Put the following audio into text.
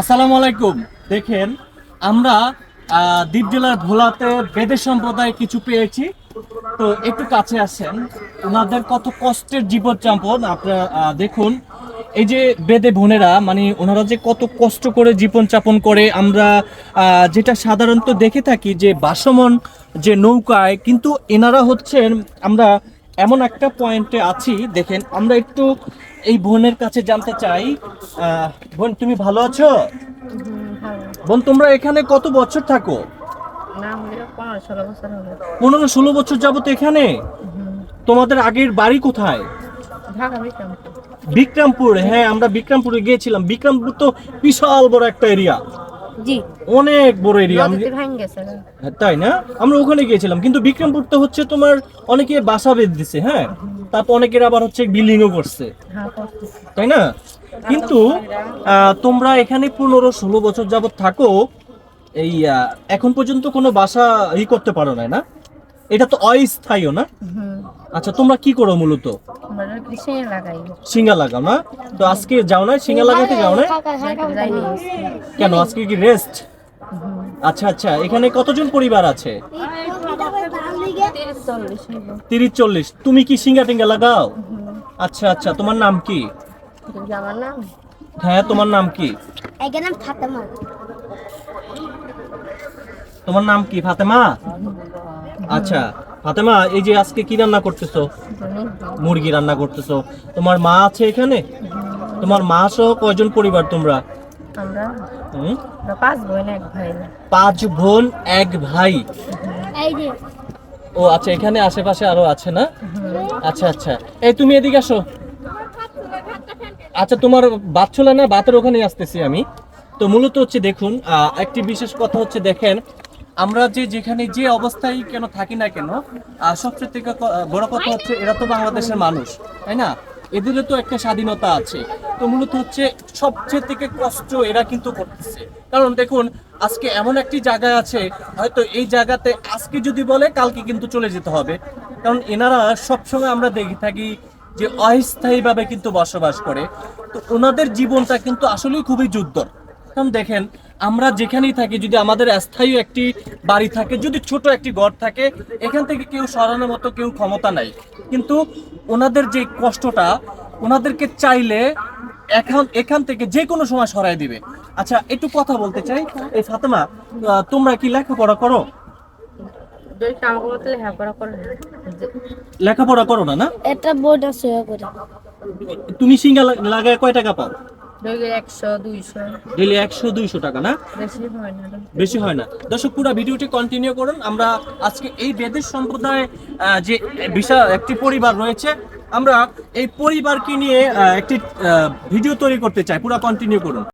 আসসালামু আলাইকুম। দেখেন, আমরা দ্বীপ জেলার ভোলাতে বেদের সম্প্রদায় কিছু পেয়েছি। তো একটু কাছে আসেন। ওনাদের কত কষ্টের জীবনযাপন। আপনারা দেখুন, এই যে বেদে বোনেরা মানে ওনারা যে কত কষ্ট করে জীবনযাপন করে, আমরা যেটা সাধারণত দেখে থাকি যে বাসমন যে নৌকায়, কিন্তু এনারা হচ্ছেন, আমরা এমন একটা পয়েন্টে আছি দেখেন আমরা একটু এই বোনের কাছে জানতে চাই। বোন তুমি ভালো আছো? বোন তোমরা এখানে কত বছর থাকো? পনেরো ষোলো বছর বছর যাবত এখানে? তোমাদের আগের বাড়ি কোথায়? বিক্রমপুর। হ্যাঁ আমরা বিক্রমপুরে গিয়েছিলাম। বিক্রমপুর তো বিশাল বড় একটা এরিয়া জি। অনেক বড় এরিয়া গেছে না তাই না? আমরা ওখানে গিয়েছিলাম কিন্তু বিক্রমপুর তো হচ্ছে তোমার অনেকে বাসা বেঁধে দিছে হ্যাঁ? তারপর অনেকের আবার হচ্ছে বিল্ডিংও করছে। হ্যাঁ তাই না? কিন্তু তোমরা এখানে পনেরো ষোলো বছর যাবত থাকো এই এখন পর্যন্ত কোনো বাসা ই করতে পারো না না? এটা তো অস্থায়ীও না? আচ্ছা তোমরা কি করো মূলত? আমরা কৃষি সিঙ্গা লাগাও না? তো আজকে যাও না সিঙ্গা লাগাতে যাও না কেন আজকে কি রেস্ট আচ্ছা আচ্ছা এখানে কতজন পরিবার আছে? তিরিশ চল্লিশ। তুমি কি সিঙ্গা টিঙ্গা লাগাও? আচ্ছা আচ্ছা তোমার নাম কি? হ্যাঁ তোমার নাম কি? তোমার নাম কি ফাতেমা? আচ্ছা ফাতেমা এই যে আজকে কি রান্না করতেছো? মুরগি রান্না করতেছো। তোমার মা আছে এখানে? তোমার মা সহ কয়জন পরিবার তোমরা? পাঁচ বোন এক ভাই। পাঁচ বোন এক ভাই। এই যে। ও আচ্ছা এখানে আশেপাশে আরও আছে না? আচ্ছা আচ্ছা। এই তুমি এদিকে আসো। আচ্ছা তোমার বাত ছিল না? বাতের ওখানে আসতেছি আমি। তো মূলত হচ্ছে দেখুন আহ, একটি বিশেষ কথা হচ্ছে দেখেন আমরা যে যেখানে যে অবস্থায় কেন থাকি না কেন সবচেয়ে থেকে বড় কথা হচ্ছে এরা তো বাংলাদেশের মানুষ, তাই না? এদেরও তো একটা স্বাধীনতা আছে। তো মূলত হচ্ছে সবচেয়ে থেকে কষ্ট এরা কিন্তু করতেছে। কারণ দেখুন, আজকে এমন একটি জায়গা আছে, হয়তো এই জায়গাতে আজকে যদি বলে, কালকে কিন্তু চলে যেতে হবে। কারণ এনারা সবসময় আমরা দেখে থাকি যে অস্থায়ীভাবে কিন্তু বসবাস করে। তো ওনাদের জীবনটা কিন্তু আসলেই খুবই যুদ্ধর। কারণ দেখেন আমরা যেখানেই থাকি যদি আমাদের স্থায়ী একটি বাড়ি থাকে যদি ছোট একটি ঘর থাকে এখান থেকে কেউ সরানোর মতো কেউ ক্ষমতা নাই। কিন্তু ওনাদের যে কষ্টটা ওনাদেরকে চাইলে এখন এখান থেকে যে কোনো সময় সরাই দিবে। আচ্ছা একটু কথা বলতে চাই। এই ফাতেমা তোমরা কি লেখাপড়া করো? লেখাপড়া করে না। না? এটা বোর্ড আছে তুমি সিঙ্গা লাগায় কয় টাকা পাও? ডেলি একশো দুইশো। টাকা না? বেশি হয় না দর্শক পুরো ভিডিওটি কন্টিনিউ করুন। আমরা আজকে এই বেদের সম্প্রদায় যে বিশাল একটি পরিবার রয়েছে আমরা এই পরিবারকে নিয়ে একটি আহ, ভিডিও তৈরি করতে চাই। পুরো কন্টিনিউ করুন।